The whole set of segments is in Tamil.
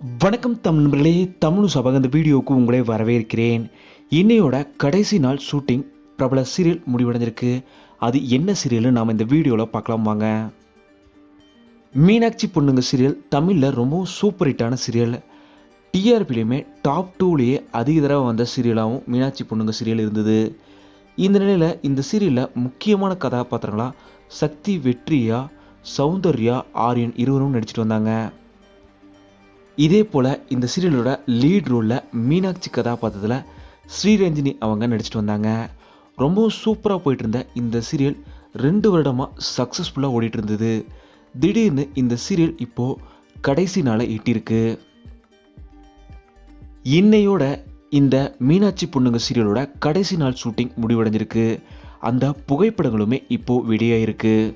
வணக்கம் தமிழ் நண்பர்களே தமிழ் சபக இந்த வீடியோவுக்கு உங்களை வரவேற்கிறேன். இன்னையோட கடைசி நாள் ஷூட்டிங் பிரபல சீரியல் முடிவடைஞ்சிருக்கு அது என்ன சீரியல்னு நாம் இந்த வீடியோவில் பார்க்கலாம் வாங்க. மீனாட்சி பொண்ணுங்க சீரியல் தமிழில் ரொம்பவும் சூப்பர் ஹிட்டான சீரியல். டிஆர்பிலையுமே டாப் டூலேயே அதிக தடவை வந்த சீரியலாகவும் மீனாட்சி பொண்ணுங்க சீரியல் இருந்தது. இந்த நிலையில் இந்த சீரியலில் முக்கியமான கதாபாத்திரங்களாக சக்தி வெற்றியா சௌந்தர்யா ஆரியன் இருவரும் நடிச்சிட்டு வந்தாங்க. இதே போல் இந்த சீரியலோட லீட் ரோலில் மீனாட்சி கதாபாத்திரத்தில் ஸ்ரீரஞ்சினி அவங்க நடிச்சிட்டு வந்தாங்க. ரொம்பவும் சூப்பராக போயிட்டு இருந்த இந்த சீரியல் ரெண்டு வருடமாக சக்ஸஸ்ஃபுல்லாக ஓடிட்டு இருந்தது திடீர்னு இந்த சீரியல் இப்போது கடைசி நாளை எட்டியிருக்கு. இன்னையோட இந்த மீனாட்சி பொண்ணுங்க சீரியலோட கடைசி நாள் ஷூட்டிங் முடிவடைஞ்சிருக்கு. அந்த புகைப்படங்களுமே இப்போது வெளியாயிருக்கு.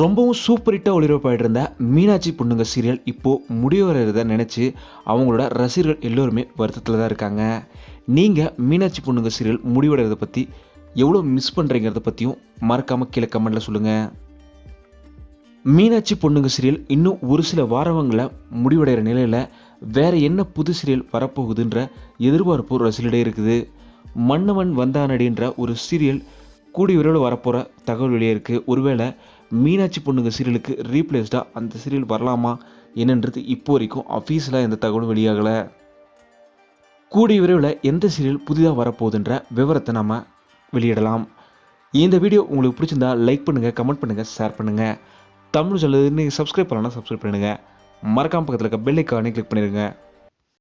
ரொம்பவும் சூப்பர் ஹிட்டாக ஒளிபரப்பாயிட்டு இருந்த மீனாட்சி பொண்ணுங்க சீரியல் இப்போ முடிவடைறத நினச்சி அவங்களோட ரசிகர்கள் எல்லோருமே வருத்தத்தில் தான் இருக்காங்க. நீங்கள் மீனாட்சி பொண்ணுங்க சீரியல் முடிவடைகிறத பற்றி எவ்வளோ மிஸ் பண்ணுறீங்கிறத பற்றியும் மறக்காமல் கீழே கமெண்டில் சொல்லுங்கள் மீனாட்சி பொண்ணுங்க சீரியல் இன்னும் ஒரு சில வாரவங்களை முடிவடைகிற நிலையில் வேற என்ன புது சீரியல் வரப்போகுதுன்ற எதிர்பார்ப்பு ரசிகர்களிடையே இருக்குது. மன்னவன் வந்தானடின்ற ஒரு சீரியல் கூடிய விரைவில் வரப்போகிற தகவல் வெளியே இருக்குது ஒருவேளை மீனாட்சி பொண்ணுங்க சீரியலுக்கு ரீப்ளேஸ்டாக அந்த சீரியல் வரலாமா என்னன்றது இப்போ வரைக்கும் அஃபீஷியலாக எந்த தகவலும் வெளியாகலை. கூடிய விரைவில் எந்த சீரியல் புதிதாக வரப்போகுதுன்ற விவரத்தை நம்ம வெளியிடலாம். இந்த வீடியோ உங்களுக்கு பிடிச்சிருந்தா லைக் பண்ணுங்கள் கமெண்ட் பண்ணுங்கள் ஷேர் பண்ணுங்கள் தமிழ் சொல்லுது நீங்கள் சப்ஸ்கிரைப் பண்ணலாம் சப்ஸ்கிரைப் பண்ணுங்கள் மறக்காம பக்கத்தில் இருக்க பெல் ஐக்கானே கிளிக் பண்ணிடுங்க.